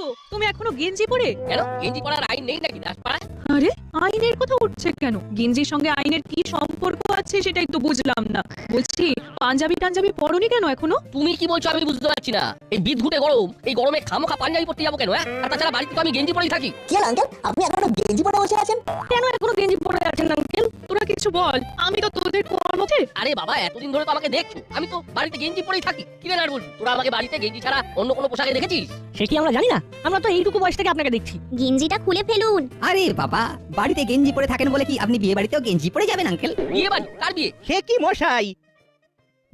গো তুমি এখনও গেঞ্জি পরে? কেন? গেঞ্জি পরার আইন নেই নাকি দাসপাড়ায়? আরে আইনের কথা উঠছে কেন? গেঞ্জির সঙ্গে আইনের কি সম্পর্ক আছে সেটাই তো বুঝলাম না। বলছি পাঞ্জাবি টাঞ্জাবি পরনি কেন এখনও? তুমি কি বলছো আমি বুঝতে পারছি না। এই বিদঘুটে গরম এই গরমে খামোখা পাঞ্জাবি পরতে যাব কেন হ্যাঁ? আর তাছাড়া বাড়িতে তো আমি গেঞ্জি পরেই থাকি। কি হলো আঙ্কেল আপনি এখনও গেঞ্জি পরে বসে আছেন? কেন এখনও গেঞ্জি পরে আছেন আঙ্কেল তোরা কিছু বল আমি তো তোদের কর্মতে আরে বাবা এতদিন ধরে তো আমাকে দেখছ আমি তো বাড়িতে গেঞ্জি পরেই থাকি। কি রে নাট বলছো? তোরা আমাকে বাড়িতে গেঞ্জি ছাড়া অন্য কোনো পোশাকে দেখেছিস? সে কি আমরা জানি না? আমরা তো এইটুকু বয়স থেকে আপনাকে দেখছি। গেঞ্জিটা খুলে ফেলুন। আরে বাবা বাড়িতে গেঞ্জি পরে থাকেন বলে কি আপনি বিয়ে বাড়িতেও গেঞ্জি পরে যাবেন আঙ্কেল? বিয়ে বাড়ি? কার বিয়ে? সে কি মশাই?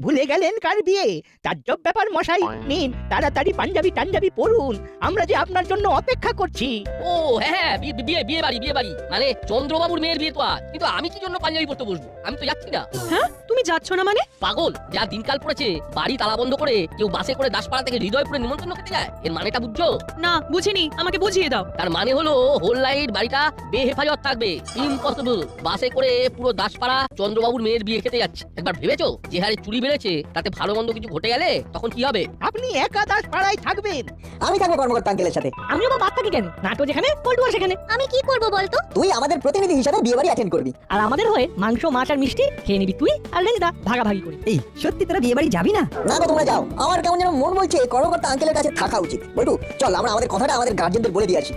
ভুলে গেলেন কার বিয়ে? তার জব ব্যাপার মশাই। নিন তাড়াতাড়ি পাঞ্জাবি টাঞ্জাবি পরুন। আমরা যে আপনার জন্য অপেক্ষা করছি। ও হ্যাঁ হ্যাঁ বিয়ে- বিয়ে বিয়ে বাড়ি বিয়ে বাড়ি। মানে চন্দ্রবাবুর মেয়ের বিয়ে তো আজ। কিন্তু আমি কি জন্য পাঞ্জাবি পরতে বসবো? আমি তো যাচ্ছি না। হ্যাঁ? তুমি যাচ্ছ না মানে? পাগল যা দিনকাল পড়েছে বাড়ি তালা বন্ধ করে কেউ বাসে করে দাসপাড়া থেকে হৃদয়পুরে নিমন্ত্রণ খেতে যায়। এর মানেটা বুঝছ? না বুঝিনি আমাকে বুঝিয়ে দাও। তার মানে হলো হোল লাইট বাড়িটা বেহেফাজত থাকবে ইম্পসিবল বাসে করে পুরো দাসপাড়া চন্দ্রবাবুর মেয়ের বিয়ে খেতে যাচ্ছে। একবার ভেবেছো? যে হারে চুরি বেড়েছে তাতে ভালো মন্দ কিছু ঘটে গেলে তখন কি হবে? আপনি একা দাস পাড়ায় থাকবেন। আমি থাকব কর্মকর্তা আঙ্কেলের সাথে। আমিও বা বাদ থাকি কেন? নাটো যেখানে পল্টুয়া সেখানে। আমি কি করব বলতো? তুই আমাদের প্রতিনিধি হিসাবে বিয়ে বাড়ি অ্যাটেন্ড করবি। আর আমাদের হয়ে মাংস মাছ আর মিষ্টি খেয়ে নিবি তুই আর লেনিদা ভাগাভাগি করে। এই সত্যি তোরা বিয়ে বাড়ি যাবি না? না গো তোমরা যাও। আমার কেমন যেন মন বলছে কর্মকর্তা আঙ্কেলের কাছে থাকা উচিত। বলটু চল আমরা আমাদের কথাটা আমাদের গার্জেনদের বলে দিয়ে আসি।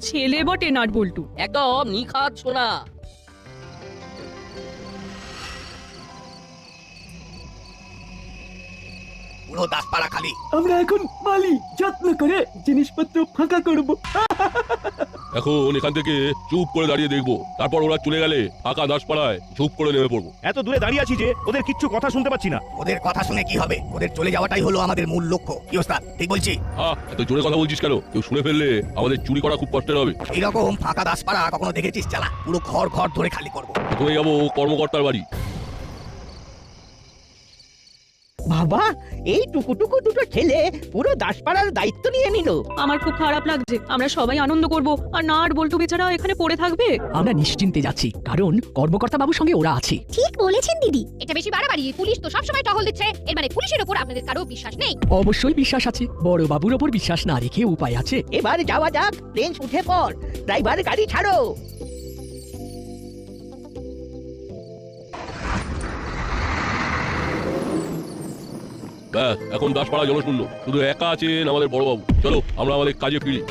ছেলে বটে নাট বল্টু একদম নিখাত সোনা। পুরো দাসপাড়া খালি। আমরা এখন মালি যত্ন করে জিনিসপত্র ফাঁকা করব। এখন এখান থেকে চুপ করে দাঁড়িয়ে দেখব। তারপর ওরা চলে গেলে ফাঁকা দাসপাড়ায় চুপ করে নেমে পড়ব। এত দূরে দাঁড়িয়ে আছি যে ওদের কিচ্ছু কথা শুনতে পাচ্ছি না। ওদের কথা শুনে কি হবে? ওদের চলে যাওয়াটাই হলো আমাদের মূল লক্ষ্য। কি ওস্তাদ ঠিক বলছি? হ্যাঁ এত জোরে কথা বলছিস কেন? কেউ শুনে ফেললে আমাদের চুরি করা খুব কষ্টের হবে। এরকম ফাঁকা দাসপাড়া কখনো দেখেছিস চালা? পুরো ঘর ঘর ধরে খালি করব। প্রথমে যাব কর্মকর্তার বাড়ি। বাবা এই টুকুটুকু দুটো ছেলে পুরো দাসপাড়ার দায়িত্ব নিয়ে নিল। আমার খুব খারাপ লাগছে। আমরা সবাই আনন্দ করব। আর না আর বল্টু বেচারা এখানে পড়ে থাকবে? আমরা নিশ্চিন্তে যাচ্ছি কারণ কর্মকর্তা বাবুর সঙ্গে ওরা আছে। ঠিক বলেছেন দিদি। এটা বেশি বাড়াবাড়ি। পুলিশ তো সবসময় টহল দিচ্ছে। এর মানে পুলিশের উপর আপনাদের কারও বিশ্বাস নেই। অবশ্যই বিশ্বাস আছে। বড় বাবুর ওপর বিশ্বাস না রেখে উপায় আছে। এবার যাওয়া যাক। প্লেন উঠে পড়। ড্রাইভার গাড়ি ছাড়ো। ব্যাস এখন দাসপাড়া জনশূন্য। শুধু একা আছেন আমাদের বড়বাবু। চলো আমরা আমাদের কাজে ফিরি।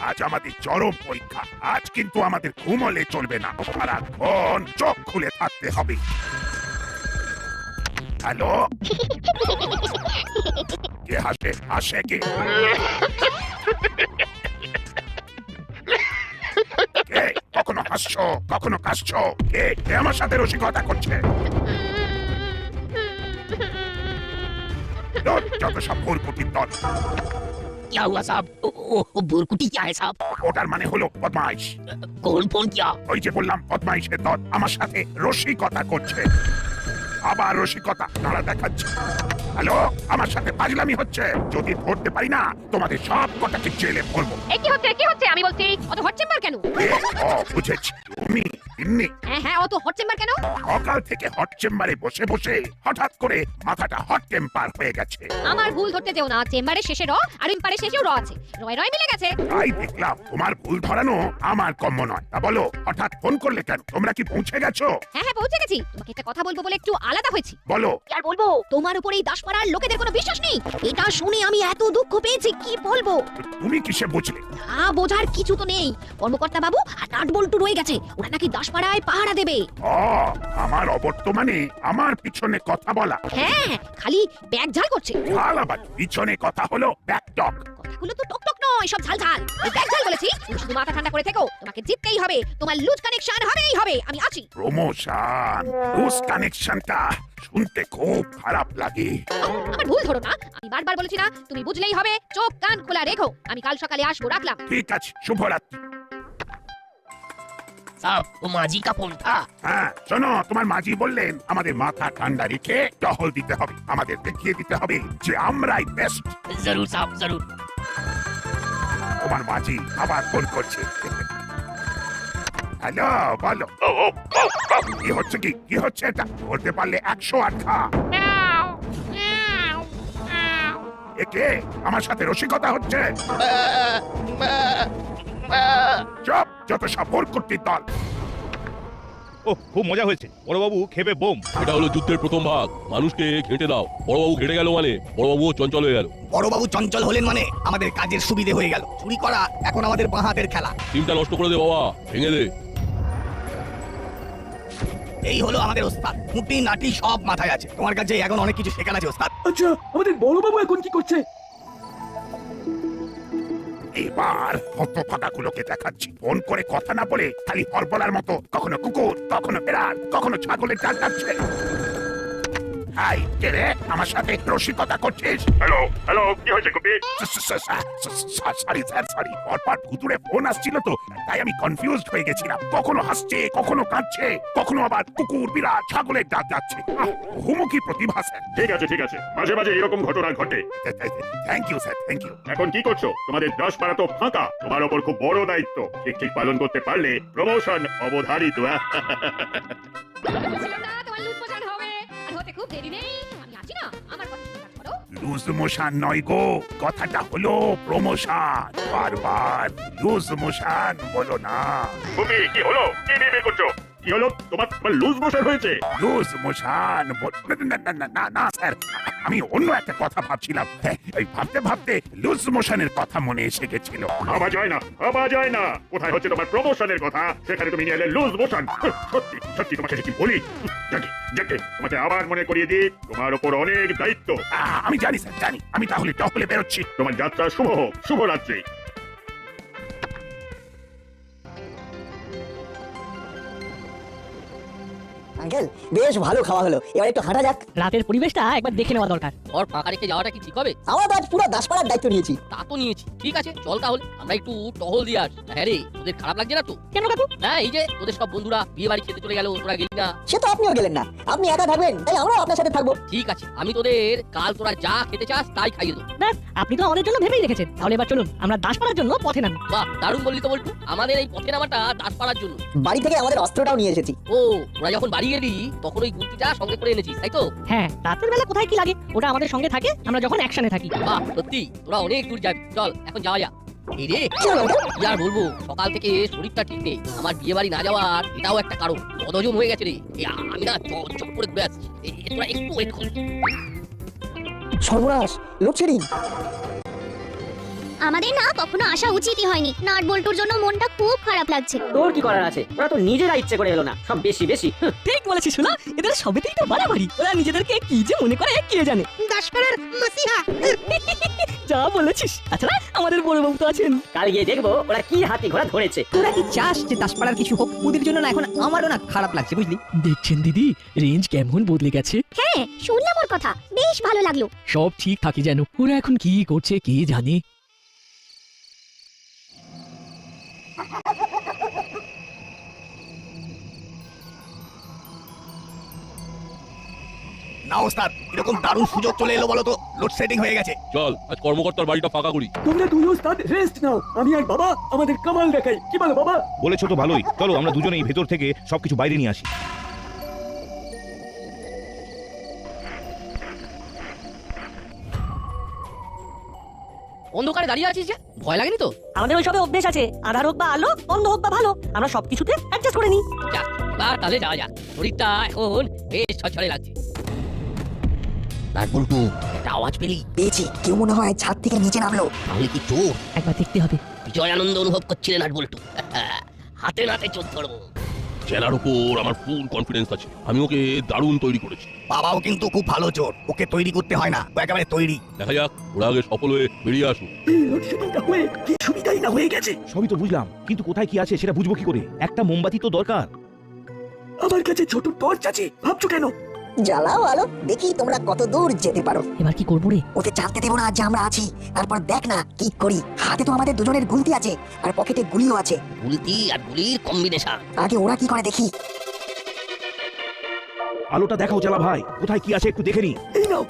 আজ আমাদের চরম পরীক্ষা। আজ কিন্তু আমাদের ঘুমলে চলবে না। সারাক্ষণ চোখ খুলে থাকতে হবে। হ্যালো? কে হাসে হাসে কে? কখনো হাসছো কখনো কাশছো কে কে আমার সাথে রসিকতা করছে ধুর, যত সব ভুরকুটির দল क्या हुआ साहब ओ, ओ, ओ बुरकुटी क्या है साहब ওটার মানে হলো বদমাইশ कौन फोन किया ওই যে বললাম বদমাইশের দল আমার সাথে রসিকতা করছে আবার রসিকতা নাড়া দেখাচ্ছে হ্যালো আমার সাথে পাগলামি হচ্ছে। যদি ধরতে পারি না তোমাদের সব কটাকে জেলে ভরবো এ কি হচ্ছে কি হচ্ছে? আমি বলছি অত হচ্ছে কেন? এ, ও বুঝেছি। তুমি ইন্নি হ্যাঁ হ্যাঁ অত হট চেম্বার কেন? সকাল থেকে হট চেম্বারে বসে বসে হঠাৎ করে মাথাটা হট টেম্পার হয়ে গেছে। আমার ভুল ধরতে যেও না চেম্বারের শেষে র আর ইম্পারের শেষেও র আছে। রয় রয় মিলে গেছে। তাই দেখলাম তোমার ভুল ধরানো আমার কম্য নয়। তা বলো হঠাৎ ফোন করলে কেন? তোমরা কি পৌঁছে গেছো? হ্যাঁ হ্যাঁ পৌঁছে গেছি। তোমাকে একটা কথা বলব বলে একটু আলাদা হয়েছি। বলো। কি আর বলব? তোমার উপর এই দাসপাড়ার লোকেদের কোনো বিশ্বাস নেই? এটা শুনে আমি এত দুঃখ পেয়েছি কি বলব? তুমি কিসে বুঝলে? না বোঝার কিছু তো নেই। কর্মকর্তা বাবু আর নাট বল্টু রয়ে গেছে। ওরা নাকি দাসপাড়ায় পাহারা দেবে। ও আমার অবর্তমানে আমার পিছনে কথা বলা। হ্যাঁ খালি ব্যাগ ঝাল করছে। ঝাল আবার পিছনে কথা হলো ব্যাকটক কথাগুলো তো টক টক নয় সব ঝাল ঝাল। ব্যাগ ঝাল বলেছি শুধু মাথা ঠান্ডা করে থেকো তোমাকে জিততেই হবে তোমার লুজ কানেকশন হবেই হবে আমি আছি। প্রমোশন লুজ কানেকশনটা শুনতে খুব খারাপ লাগে। আমার ভুল ধরো না আমি বারবার বলেছি না তুমি বুঝলেই হবে চোখ কান খোলা রেখো আমি কাল সকালে আসব রাখলাম। ঠিক আছে শুভরাত্রি। তা মাঝি কা থা হ্যাঁ শোনো তোমার মাঝি বললেন আমাদের মাথা ঠান্ডা রেখে টহল দিতে হবে আমাদের দেখিয়ে দিতে হবে যে আমরাই বেস্ট জরুর সাহেব জরুর। তোমার মাঝি আবার ফোন করছে। হ্যালো বলো। কি হচ্ছে কি? কি হচ্ছে এটা? বলতে পারলে একশো আট খা। একে আমার সাথে রসিকতা হচ্ছে? চপ যত কুর্তির ও খুব মজা হয়েছে। বড়বাবু খেপে বোম। এটা হলো যুদ্ধের প্রথম ভাগ। মানুষকে ঘেঁটে দাও। বড়বাবু ঘেটে গেল মানে? বড়বাবুও চঞ্চল হয়ে গেল। বড়বাবু চঞ্চল হলেন মানে? আমাদের কাজের সুবিধে হয়ে গেল। চুরি করা এখন আমাদের বাঁ হাতের খেলা। টিমটা নষ্ট করে দে বাবা। ভেঙে দে। এই হলো আমাদের ওস্তাদ। মুটি নাটি সব মাথায় আছে। তোমার কাছে এখন অনেক কিছু শেখার আছে ওস্তাদ। আচ্ছা আমাদের বড়বাবু এখন কি করছে? এবার হতভাগাগুলোকে দেখাচ্ছি ফোন করে কথা না বলে খালি হরবলার মতো, কখনো কুকুর, কখনো বেড়াল, কখনো ছাগলের ডাল ডাকছে। হাই কে রে? আমার সাথে রসিকতা করছিস? হ্যালো হ্যালো কি হয়েছে কপি? Sorry sir sorry. পরপর ভুতুরে ফোন আসছিল তো তাই আমি কনফিউজড হয়ে গেছিলাম। কখনো হাসছে কখনো কাঁদছে কখনো আবার কুকুর বিড়াল ছাগলের ডাক যাচ্ছে। হুমুকি প্রতিভা স্যার। ঠিক আছে ঠিক আছে। মাঝে মাঝে এরকম ঘটনা ঘটে। Thank you sir thank you এখন কি করছ? তোমাদের দশ পাড়া তো ফাঁকা তোমার ওপর খুব বড় দায়িত্ব। ঠিক ঠিক পালন করতে পারলে প্রমোশন অবধারিত। আর খুব দেরি নেই। আমি আছি না আমার কথা বিশ্বাস করো। লুজ মোশন নয় গো কথাটা হলো প্রমোশন। বারবার লুজ মোশন বলো না। তুমি কি হলো? কি বিবে করছ? কি হলো? তোমার তোমার লুজ মোশন হয়েছে। লুজ মোশন না না, স্যার। আমি অন্য একটা কথা ভাবছিলাম। হ্যাঁ, এই ভাবতে ভাবতে লুজ মোশনের কথা মনে এসে গেছিল। ভাবা যায় না ভাবা যায় না। কোথায় হচ্ছে তোমার প্রমোশনের কথা? সেখানে তুমি নিয়ে এলে লুজ মোশন। সত্যি সত্যি তোমাকে কি বলি? যাকে তোমাকে আবার মনে করিয়ে দিই তোমার ওপর অনেক দায়িত্ব। আমি জানি স্যার জানি। আমি তাহলে টহলে বেরোচ্ছি। তোমার যাত্রা শুভ হোক শুভ রাত্রি। আঙ্কেল বেশ ভালো খাওয়া হলো। এবার একটু হাঁটা যাক। রাতের পরিবেশটা একবার দেখে নেওয়া দরকার। ঘর ফাঁকা রেখে যাওয়াটা কি ঠিক হবে? আমরা তো আজ পুরো দাসপাড়ার দায়িত্ব নিয়েছি। তা তো নিয়েছি। ঠিক আছে চল তাহলে। আমরা একটু টহল দিয়ে আস। হ্যাঁ রে তোদের খারাপ লাগছে না তো? কেন কাকু? না এই যে তোদের সব বন্ধুরা বিয়ে বাড়ি খেতে চলে গেল তোরা গেলি না। সে তো আপনিও গেলেন না। আপনি একা থাকবেন তাই আমরাও আপনার সাথে থাকব। ঠিক আছে আমি তোদের কাল তোরা যা খেতে চাস তাই খাইয়ে দেবো। ব্যাস আপনি তো আমাদের জন্য ভেবেই রেখেছেন। তাহলে এবার চলুন আমরা দাস পাড়ার জন্য পথে নামি। বাহ দারুণ বললি তো বলটু। আমাদের এই পথে নামাটা দাস পাড়ার জন্য। বাড়ি থেকে আমাদের অস্ত্রটাও নিয়ে এসেছি। ও তোরা যখন বাড়ি গেলি তখন ওই গুলতিটা সঙ্গে করে এনেছিস তাই তো? হ্যাঁ রাতের বেলা কোথায় কি লাগে ওটা আমাদের সঙ্গে থাকে আমরা যখন একসাথে থাকি। বাহ সত্যি তোরা অনেক দূর যাবি চল এখন যাওয়া যাক। এই রে কি আর বলব সকাল থেকে শরীরটা ঠিক নেই আমার বিয়ে বাড়ি না যাওয়ার এটাও একটা কারণ বদহজম হয়ে গেছে রে। আমি না চপ চপ করে এই, তোরা একটু ওয়েট কর। সর্বনাশ লোডশেডিং আমাদের না কখনো আসা উচিতই হয়নি। নাট বল্টুর জন্য মনটা খুব খারাপ লাগছে। তোর কি করার আছে? ওরা তো নিজেরা ইচ্ছে করে এলো না। সব বেশি বেশি। ঠিক বলেছিস শোনা এদের সবেতেই তো বাড়াবাড়ি। ওরা নিজেদেরকে কি যে মনে করে কে জানে। দাসপাড়ার মাসিহা। যা বলেছিস। তাছাড়া আমাদের বড়বাবু তো আছেন। কাল গিয়ে দেখব ওরা কি হাতি ঘোড়া ধরেছে। তোরা কি চাস যে দাসপাড়ার কিছু হোক? ওদের জন্য না এখন আমারও না খারাপ লাগছে বুঝলি? দেখছেন দিদি রেঞ্জ কেমন বদলে গেছে? হ্যাঁ শুনলাম ওর কথা। বেশ ভালো লাগল। সব ঠিক থাকে যেন। ওরা এখন কি করছে কে জানে? না ওস্তাদ এরকম দারুণ সুযোগ চলে এলো বলো তো লোডশেডিং হয়ে গেছে। চল আজ কর্মকর্তার বাড়িটা ফাঁকা করি। তোমরা দুই ওস্তাদ রেস্ট নাও। আমি আর বাবা আমাদের কামাল দেখাই। কি বলো বাবা? বলেছ তো ভালোই। চলো আমরা দুজনেই ভেতর থেকে সবকিছু বাইরে নিয়ে আসি। অন্ধকারে দাঁড়িয়ে আছিস যে? ভয় লাগেনি তো? আমাদের ওই সবে অভ্যেস আছে। আধার হোক বা আলো অন্ধ হোক বা ভালো আমরা সবকিছুতে অ্যাডজাস্ট করে নিই। যাক এবার তাহলে যাওয়া যাক। শরীরটা এখন বেশ ছড়ছড়ে লাগছে। আর বলটু একটা আওয়াজ পেলি? পেয়েছি। কেউ মনে হয় ছাদ থেকে নিচে নামলো। তাহলে কি চোর? একবার দেখতে হবে। বিজয় আনন্দ অনুভব করছিলেন আর বলটু হাতে নাতে চোর ধরবো। জেলার উপর আমার ফুল কনফিডেন্স আছে। আমি ওকে দারুণ তৈরি করেছি। বাবাও কিন্তু খুব ভালো চোর। ওকে তৈরি করতে হয় না। ও একেবারে তৈরি। দেখা যাক ওরা আগে সফল হয়ে বেরিয়ে আসুক। কি সুবিধাই না হয়ে গেছে। সবই তো বুঝলাম কিন্তু কোথায় কি আছে সেটা বুঝব কি করে? একটা মোমবাতি তো দরকার। আমার কাছে ছোট টর্চ আছে। ভাবছ কেন? জ্বালাও আলো দেখি তোমরা কত দূর যেতে পারো। এবার কি করব রে? ওকে জানতে দেবো না যে আমরা আছি তারপর দেখ না কি করি। হাতে তো আমাদের দুজনের গুলতি আছে আর পকেটে গুলিও আছে। গুলিতি আর গুলির কম্বিনেশন। আগে ওরা কি করে দেখি? আলোটা দেখাও জ্বালা ভাই কোথায় কি আছে একটু দেখে নি। এই নাও।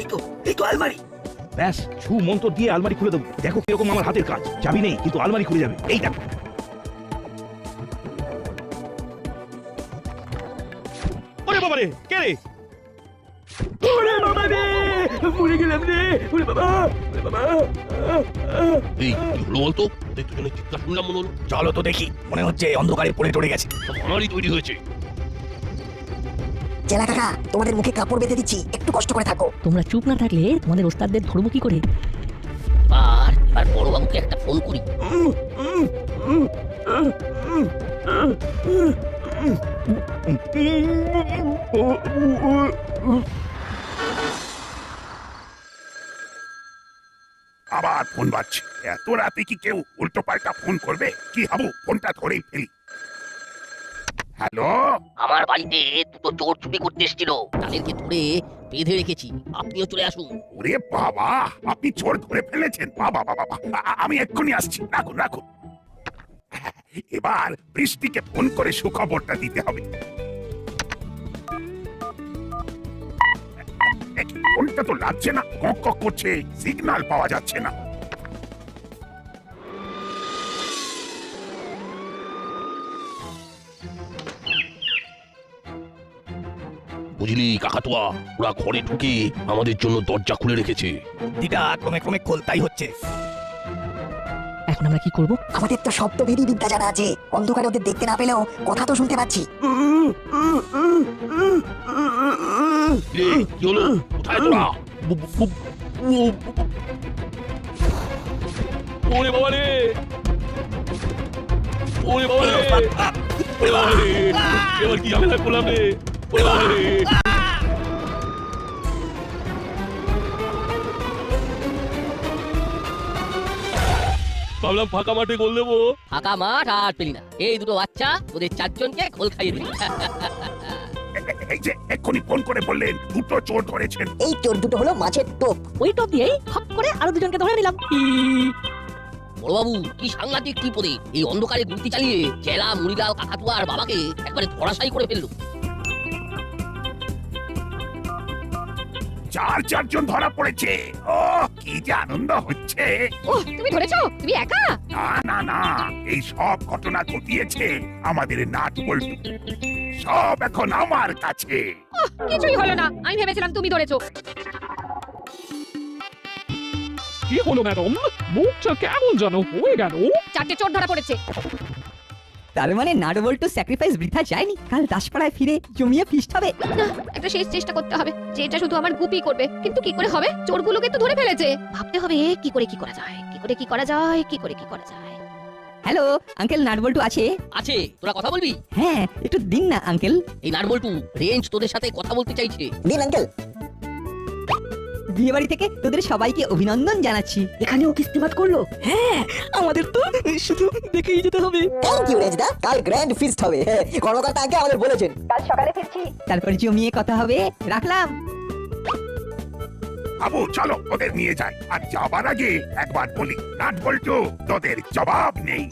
এই তো এই তো আলমারি। ব্যাস ছু মন্ত্র দিয়ে আলমারি খুলে দেবো। দেখো কীরকম আমার হাতের কাজ। চাবি নেই কিন্তু আলমারি খুলে যাবে। এই দেখো। বাবা রে কে রে ওরে বাবা রে মরে গেলাম রে ওরে বাবা ওরে বাবা এই কি হলো বলতো ওদের দুজনে চিৎকার শুনলাম মনে হলো চলো তো দেখি মনে হচ্ছে অন্ধকারে পড়ে টরে গেছে সব আমারই তৈরি হয়েছে চেলা কাকা তোমাদের মুখে কাপড় বেঁধে দিচ্ছি একটু কষ্ট করে থাকো তোমরা চুপ না থাকলে তোমাদের ওস্তাদদের ধরবো কি করে আর আর বড়বাবুকে একটা ফোন করি আবার ফোন বাজছে। এত রাতে কি কেউ উল্টো পাল্টা ফোন করবে? কি হাবু ফোনটা ধরেই ফেলি। হ্যালো? আমার বাড়িতে দুটো চোর চুরি করতে এসেছিল। তাদেরকে ধরে বেঁধে রেখেছি। আপনিও চলে আসুন। ওরে বাবা আপনি চোর ধরে ফেলেছেন। বাবা বাবা বাবা আমি এক্ষুনি আসছি। রাখুন রাখুন। এবার বৃষ্টিকে ফোন করে সুখবরটা দিতে হবে। ফোনটা তো লাগছে না কক কক করছে সিগন্যাল পাওয়া যাচ্ছে না। বুঝলি কাকাতুয়া ওরা ঘরে ঢুকে আমাদের জন্য দরজা খুলে রেখেছে। দিদা ক্রমে ক্রমে খোলতাই হচ্ছে। এখন আমরা কি করব? আমাদের তো শব্দভেদী বিদ্যা জানা আছে। অন্ধকারে ওদের দেখতে না পেলেও কথা তো শুনতে পাচ্ছি। কি হলো কোথায় তোরা বু- বু- বু- ও- ওরে বাবা রে ওরে বাবা রে ওরে বাবা রে এবার কি ঝামেলা করলাম রে? ওরে বাবা রে ভাবলাম ফাঁকা মাঠে গোল দেবো। ফাঁকা মাঠ আর পেলি না। এই দুটো বাচ্চা ওদের চারজনকে খোল খাইয়ে দিল এই যে এক্ষুনি ফোন করে বললেন দুটো চোর ধরেছেন। এই চোর দুটো হলো মাছের টোপ। ওই টপ দিয়েই হপ করে আরও দুজনকে ধরে নিলাম। বড়বাবু কি সাংঘাতিক টিপদে এই অন্ধকারে গুলতি চালিয়ে চেলা মুড়িলাল কাকাতুয়া আর বাবাকে একবারে ধরাশায়ী করে ফেলল। চার চারজন ধরা পড়েছে। ও কি যে আনন্দ হচ্ছে? ও তুমি ধরেছো? তুমি একা? না না না এই সব ঘটনা ঘটিয়েছে আমাদের নাট বল্টু সব এখন আমার কাছে। কিছুই হলো না। আমি ভেবেছিলাম তুমি ধরেছো। কি হলো ম্যাডাম? মুখটা কেমন যেন হয়ে গেল? চারটে চোর ধরা পড়েছে। তার মানে নাটবল্টু স্যাক্রিফাইস বৃথা যায়নি। কাল দাসপাড়ায় ফিরে জমিয়ে ফিস্ট হবে। না একটা শেষ চেষ্টা করতে হবে। যেটা শুধু আমার গুপি করবে। কিন্তু কি করে হবে? চোরগুলোকে তো ধরে ফেলেছে। ভাবতে হবে কি করে কি করা যায়। কি করে কি করা যায় কি করে কি করা যায়। হ্যালো আঙ্কেল নাটবল্টু আছে? আছে তোরা কথা বলবি? হ্যাঁ একটু দিন না আঙ্কেল এই নারবল্টু রেঞ্জ তোদের সাথে কথা বলতে চাইছে। দিন আঙ্কেল বিয়ে বাড়ি থেকে তোদের সবাইকে অভিনন্দন জানাচ্ছি। এখানেও কিস্তিমাত করল? হ্যাঁ আমাদের তো শুধু দেখেই যেতে হবে। Thank you Rezda. কাল গ্র্যান্ড ফিস্ট হবে। হ্যাঁ, কর্মকর্তা আগে আমাদের বলেছেন। কাল সকালে ফিরছি। তারপর জমিয়ে কথা হবে। রাখলাম। আবু চলো ওদের নিয়ে যাই। আর যাবার আগে একবার বলি নাট বল্টু তোদের জবাব নেই।